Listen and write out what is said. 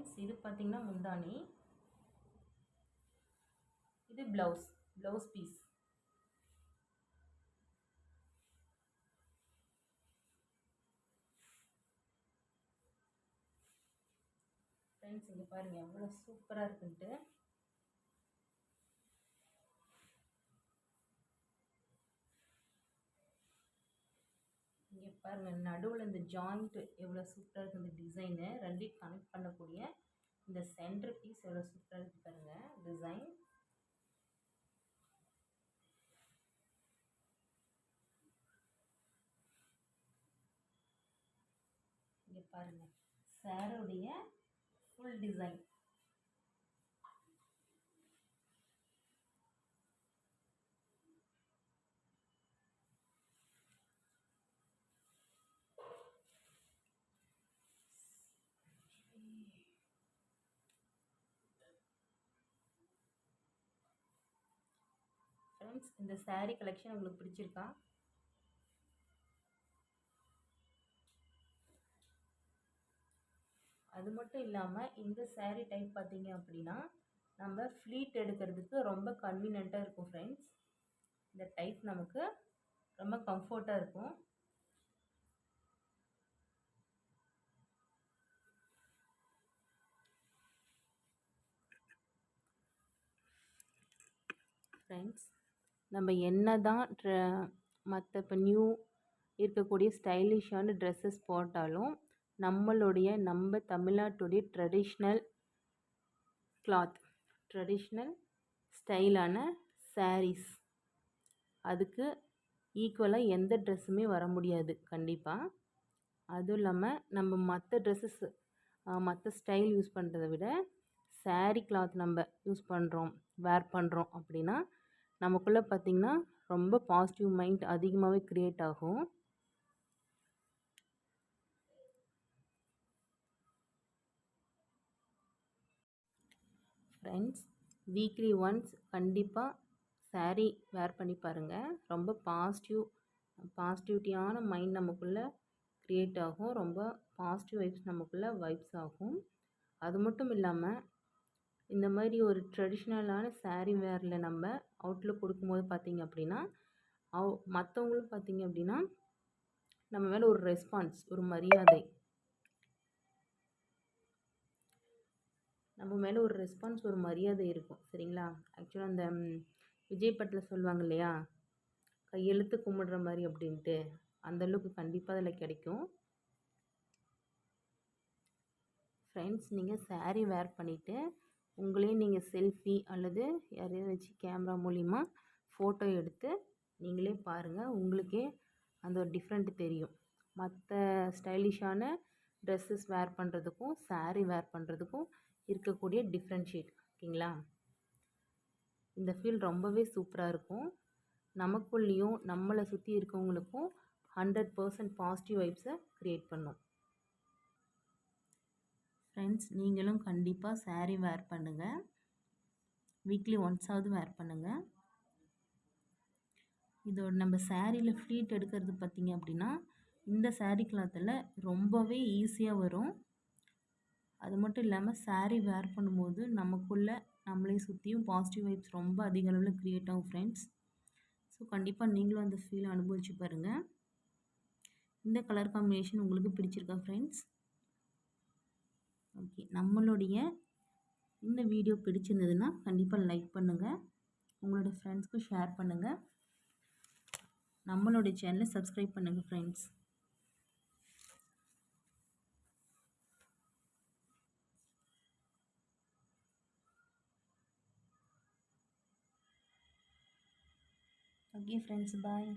Friends இது பார்த்திங்கன்னா முந்தானி இது ப்ளவுஸ் ப்ளவுஸ் பீஸ் ஃப்ரெண்ட்ஸ் இங்கே பாருங்கள் எவ்வளோ சூப்பராக இருக்குன்ட்டு. பாருங்கள் நடுவில் இந்த ஜாயிண்ட்டு எவ்வளோ சூப்பராக இருக்குது இந்த டிசைனு ரெண்டையும் கனெக்ட் பண்ணக்கூடிய இந்த சென்டர் பீஸ் எவ்வளோ சூப்பராக இருக்குது பாருங்கள் டிசைன் இங்கே பாருங்கள் சாரோடைய ஃபுல் டிசைன் ஃப்ரெண்ட்ஸ் இந்த சாரீ கலெக்ஷன் உங்களுக்கு பிடிச்சிருக்கா? அது மட்டும் இல்லாமல் இந்த சாரீ டைப் பார்த்தீங்க அப்படின்னா நம்ம ஃப்ளீட் எடுக்கிறதுக்கு ரொம்ப கன்வீனியண்ட்டாக இருக்கும் ஃப்ரெண்ட்ஸ் இந்த டைப் நமக்கு ரொம்ப கம்ஃபர்ட்டாக இருக்கும். ஃப்ரெண்ட்ஸ் நம்ம என்ன தான் ட்ர மற்ற இப்போ நியூ இருக்கக்கூடிய ஸ்டைலிஷான ட்ரெஸ்ஸஸ் போட்டாலும் நம்மளுடைய நம்ம தமிழ்நாட்டுடைய ட்ரெடிஷ்னல் கிளாத் ட்ரெடிஷ்னல் ஸ்டைலான சாரீஸ் அதுக்கு ஈக்குவலாக எந்த ட்ரெஸ்ஸுமே வர முடியாது கண்டிப்பாக அதுவும் இல்லாமல் நம்ம மற்ற ட்ரெஸ்ஸஸ் மற்ற ஸ்டைல் யூஸ் பண்ணுறத விட சாரீ கிளாத் நம்ம யூஸ் பண்ணுறோம் வேர் பண்ணுறோம் அப்படின்னா நமக்குள்ளே பார்த்திங்கன்னா ரொம்ப பாசிட்டிவ் மைண்ட் அதிகமாகவே க்ரியேட் ஆகும். ஃப்ரெண்ட்ஸ் வீக்லி ஒன்ஸ் கண்டிப்பாக saree வேர் பண்ணி பாருங்கள் ரொம்ப பாசிட்டிவ் பாசிட்டிவிட்டியான மைண்ட் நமக்குள்ளே க்ரியேட் ஆகும். ரொம்ப பாசிட்டிவ் வைப்ஸ் நமக்குள்ளே வைப்ஸ் ஆகும். அது மட்டும் இல்லாமல் இந்த மாதிரி ஒரு ட்ரெடிஷ்னலான சாரீ வேரில் நம்ம அவுட்லுக் கொடுக்கும்போது பார்த்திங்க அப்படின்னா அவ் மற்றவங்களும் பார்த்திங்க அப்படின்னா நம்ம மேலே ஒரு ரெஸ்பான்ஸ் ஒரு மரியாதை. நம்ம மேலே ஒரு ரெஸ்பான்ஸ் ஒரு மரியாதை இருக்கும். சரிங்களா? ஆக்சுவலாக அந்த விஜய் படத்தில் சொல்லுவாங்க இல்லையா? கையெழுத்து கும்பிடுற மாதிரி அப்படின்ட்டு. அந்த அளவுக்கு கண்டிப்பாக அதில் கிடைக்கும். ஃப்ரெண்ட்ஸ் நீங்கள் சாரீ வேர் பண்ணிவிட்டு உங்களே நீங்கள் செல்ஃபி அல்லது யாரையாவது வச்சு கேமரா மூலிமா ஃபோட்டோ எடுத்து நீங்களே பாருங்கள் உங்களுக்கே அந்த ஒரு டிஃப்ரெண்ட் தெரியும். மற்ற ஸ்டைலிஷான ட்ரெஸ்ஸஸ் வேர் பண்ணுறதுக்கும் சாரீ வேர் பண்ணுறதுக்கும் இருக்கக்கூடிய டிஃப்ரென்ஷியேட் ஓகேங்களா? இந்த ஃபீல் ரொம்பவே சூப்பராக இருக்கும். நமக்குள்ளேயும் நம்மளை சுற்றி இருக்கவங்களுக்கும் ஹண்ட்ரட் பர்சன்ட் பாசிட்டிவ் வைப்ஸை க்ரியேட் பண்ணும். ஃப்ரெண்ட்ஸ் நீங்களும் கண்டிப்பாக சாரீ வேர் பண்ணுங்கள் வீக்லி ஒன்ஸாவது வேர் பண்ணுங்கள் இதோட நம்ம சாரியில் ஃப்ளீட் எடுக்கிறது பார்த்திங்க அப்படின்னா இந்த சாரீ கிளாத்தில் ரொம்பவே ஈஸியாக வரும். அது மட்டும் இல்லாமல் சாரீ வேர் பண்ணும்போது நமக்குள்ளே நம்மளே சுற்றியும் பாசிட்டிவ் வைப்ஸ் ரொம்ப அதிக அளவில் க்ரியேட் ஆகும் ஃப்ரெண்ட்ஸ் ஸோ கண்டிப்பாக நீங்களும் அந்த ஃபீலை அனுபவிச்சு பாருங்கள் இந்த கலர் காம்பினேஷன் உங்களுக்கு பிடிச்சிருக்கா ஃப்ரெண்ட்ஸ் ஓகே. நம்மளுடைய இந்த வீடியோ பிடிச்சிருந்ததுன்னா கண்டிப்பாக லைக் பண்ணுங்கள் உங்களோட ஃப்ரெண்ட்ஸ்க்கும் ஷேர் பண்ணுங்கள் நம்மளுடைய சேனலை சப்ஸ்கிரைப் பண்ணுங்கள் ஃப்ரெண்ட்ஸ் ஓகே ஃப்ரெண்ட்ஸ் பாய்